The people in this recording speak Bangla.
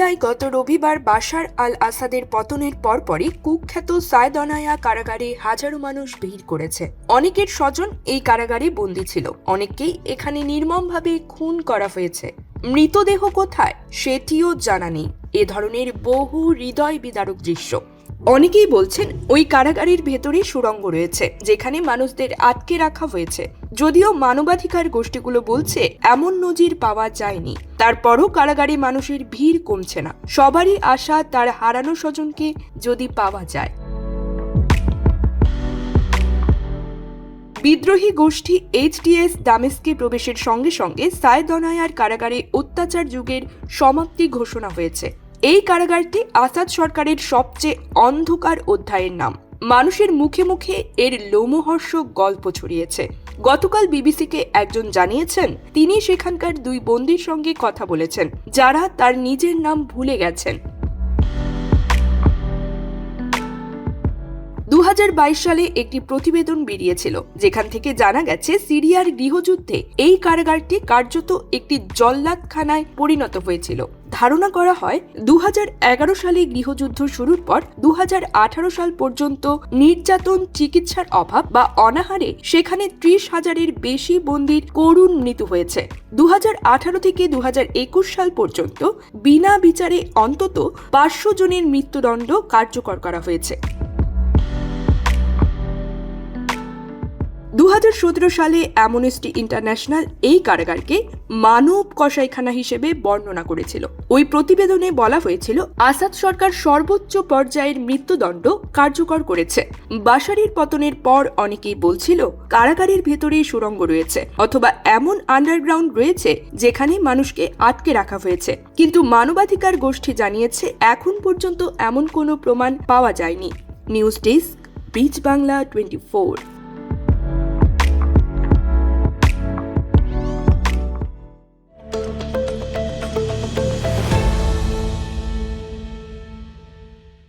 সিরিয়ায় গত রবিবার বাশার আল আসাদের পতনের পরপরই কুখ্যাত সায়দনায়া কারাগারে হাজারো মানুষ ভিড় করেছে। অনেকের স্বজন এই কারাগারে বন্দী ছিল। অনেককেই এখানে নির্মমভাবে খুন করা হয়েছে। মৃতদেহ কোথায় সেটিও জানা নেই। এ ধরনের বহু হৃদয় বিদারক দৃশ্য। অনেকেই বলছেন ওই কারাগারের ভেতরে সুড়ঙ্গ রয়েছে, যেখানে মানুষদের আটকে রাখা হয়েছে। যদিও মানবাধিকার গোষ্ঠীগুলো বলছে এমন নজির পাওয়া যায়নি। তারপরও কারাগারে মানুষের ভিড় কমছে না। সবারই আশা তার হারানো স্বজনকে যদি পাওয়া যায়। বিদ্রোহী গোষ্ঠী এইচডিএস দামেস্কে প্রবেশের সঙ্গে সঙ্গে সায়দনায়ার কারাগারে অত্যাচার যুগের সমাপ্তি ঘোষণা হয়েছে। এই কারাগারটি আসাদ সরকারের সবচেয়ে অন্ধকার অধ্যায়ের নাম। মানুষের মুখে মুখে এর লোমহর্ষক গল্প ছড়িয়েছে। গতকাল বিবিসিকে একজন জানিয়েছেন, তিনি সেখানকার দুই বন্দির সঙ্গে কথা বলেছেন, যারা তার নিজের নাম ভুলে গেছেন। দু হাজার বাইশ সালে একটি প্রতিবেদন বেরিয়েছিল, যেখান থেকে জানা গেছে, সিরিয়ার গৃহযুদ্ধে এই কারাগারটি কার্যত একটি জল্লাদখানায় পরিণত হয়েছিল। ধারণা করা হয় দু হাজার এগারো সালে গৃহযুদ্ধ শুরুর পর দু হাজার আঠারো সাল পর্যন্ত নির্যাতন, চিকিৎসার অভাব বা অনাহারে সেখানে ত্রিশ হাজারের বেশি বন্দির করুণ মৃত্যু হয়েছে। দু হাজার আঠারো থেকে দু হাজার একুশ সাল পর্যন্ত বিনা বিচারে অন্তত পাঁচশো জনের মৃত্যুদণ্ড কার্যকর করা হয়েছে। সালে অ্যামনেস্টি ইন্টারন্যাশনাল এই কারাগারকে মানব কসাইখানা হিসেবে বর্ণনা করেছিল। ওই প্রতিবেদনে বলা হয়েছিল, আসাদ সরকার সর্বোচ্চ পর্যায়ের মৃত্যুদণ্ড কার্যকর করেছে। বাসারির পতনের পর অনেকেই বলছিল, কারাগারের ভেতরে সুড়ঙ্গ রয়েছে অথবা এমন আন্ডারগ্রাউন্ড রয়েছে যেখানে মানুষকে আটকে রাখা হয়েছে। কিন্তু মানবাধিকার গোষ্ঠী জানিয়েছে, এখন পর্যন্ত এমন কোনো প্রমাণ পাওয়া যায়নি। নিউজ ডেস্ক বিচ বাংলা টোয়েন্টি ফোর।